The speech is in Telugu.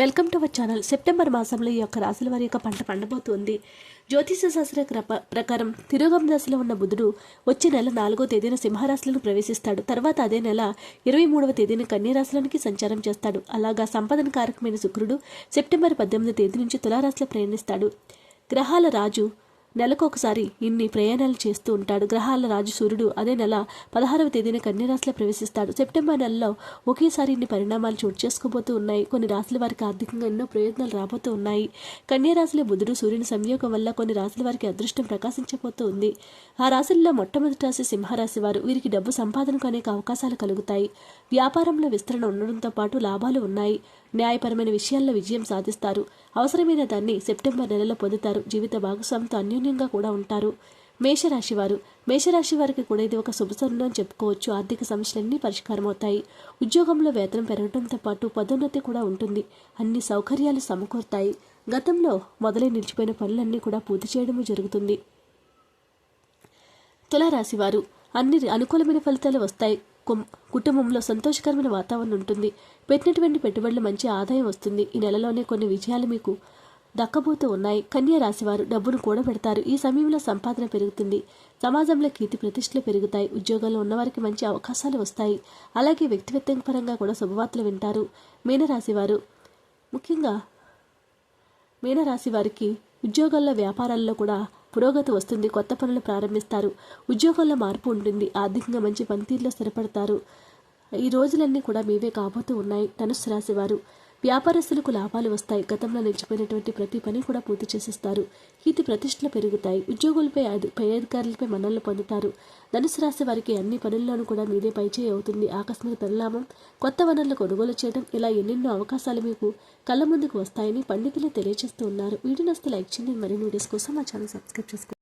Welcome to our channel. September మాసంలో ఈ యొక్క రాశుల వారి యొక్క పంట పండబోతుంది. జ్యోతిష శాస్త్ర ప్రకారం తిరుగం దశలో ఉన్న బుధుడు వచ్చే నెల నాలుగో తేదీన సింహరాశులను ప్రవేశిస్తాడు. తర్వాత అదే నెల ఇరవై మూడవ తేదీన కన్యరాశులకి సంచారం చేస్తాడు. అలాగా సంపదన కారకమైన శుక్రుడు సెప్టెంబర్ పద్దెనిమిది తేదీ నుంచి తులారాశిలో ప్రయాణిస్తాడు. గ్రహాల రాజు నెలకు ఒకసారి ఇన్ని ప్రయాణాలు చేస్తూ ఉంటాడు. గ్రహాల రాజు సూర్యుడు అదే నెల పదహారవ తేదీన కన్యరాశిలో ప్రవేశిస్తాడు. సెప్టెంబర్ నెలలో ఒకేసారి ఇన్ని పరిణామాలు చోటు చేసుకోబోతూ ఉన్నాయి. కొన్ని రాశుల వారికి ఆర్థికంగా ఎన్నో ప్రయోజనాలు రాబోతూ ఉన్నాయి. కన్యరాశిలో బుధుడు సూర్యుని సంయోగం వల్ల కొన్ని రాశుల వారికి అదృష్టం ప్రకాశించబోతూ ఉంది. ఆ రాశుల్లో మొట్టమొదటి రాశి సింహరాశి వారు. వీరికి డబ్బు సంపాదనకు అనేక అవకాశాలు కలుగుతాయి. వ్యాపారంలో విస్తరణ ఉండడంతో పాటు లాభాలు ఉన్నాయి. న్యాయపరమైన విషయాల్లో విజయం సాధిస్తారు. అవసరమైన దాన్ని సెప్టెంబర్ నెలలో పొందుతారు. జీవిత భాగస్వామితో అన్యోన్యంగా కూడా ఉంటారు. మేషరాశి వారు. మేషరాశి వారికి కూడా ఇది ఒక శుభసరుణం అని చెప్పుకోవచ్చు. ఆర్థిక సమస్యలన్నీ పరిష్కారం అవుతాయి ఉద్యోగంలో వేతనం పెరగడంతో పాటు పదోన్నతి కూడా ఉంటుంది. అన్ని సౌకర్యాలు సమకూరుతాయి. గతంలో మొదలై నిలిచిపోయిన పనులన్నీ కూడా పూర్తి చేయడము జరుగుతుంది. తులారాశి వారు. అన్ని అనుకూలమైన ఫలితాలు వస్తాయి. కుటుంబంలో సంతోషకరమైన వాతావరణం ఉంటుంది. పెట్టినటువంటి పెట్టుబడులు మంచి ఆదాయం వస్తుంది. ఈ నెలలోనే కొన్ని విజయాలు మీకు దక్కబోతూ ఉన్నాయి. కన్యా రాశివారు డబ్బును కూడబెడతారు. ఈ సమయంలో సంపాదన పెరుగుతుంది. సమాజంలో కీర్తి ప్రతిష్టలు పెరుగుతాయి. ఉద్యోగాల్లో ఉన్నవారికి మంచి అవకాశాలు వస్తాయి. అలాగే వ్యక్తిగత పరంగా కూడా శుభవార్తలు వింటారు. మీనరాశివారు ముఖ్యంగా మీనరాశి వారికి ఉద్యోగాల్లో వ్యాపారాల్లో కూడా పురోగతి వస్తుంది కొత్త పనులు ప్రారంభిస్తారు ఉద్యోగాల్లో మార్పు ఉంటుంది ఆర్థికంగా మంచి పనితీరులో స్థిరపడతారు. ఈ రోజులన్నీ కూడా మీవే కాబోతూ ఉన్నాయి. ధనుసు రాశివారు వ్యాపారస్తులకు లాభాలు వస్తాయి. గతంలో నిలిచిపోయినటువంటి ప్రతి పని కూడా పూర్తి చేసేస్తారు. కీర్తి ప్రతిష్టలు పెరుగుతాయి. ఉద్యోగులపై అధి- పై అధికారులపై మన్నలు పొందుతారు. ధనుసు రాశి వారికి అన్ని పనుల్లోనూ కూడా మీదే పైచేయి అవుతుంది. ఆకస్మిక పరిణామం కొత్త వనరులు కొనుగోలు చేయడం ఇలా ఎన్నెన్నో అవకాశాలు మీకు కళ్ళ ముందుకు వస్తాయని పండితులు తెలియజేస్తూ ఉన్నారు. వీడియో లైక్ చేయండి. మరిన్ని వీడియోస్ కోసం మా ఛానల్ సబ్స్క్రైబ్ చేసుకోండి.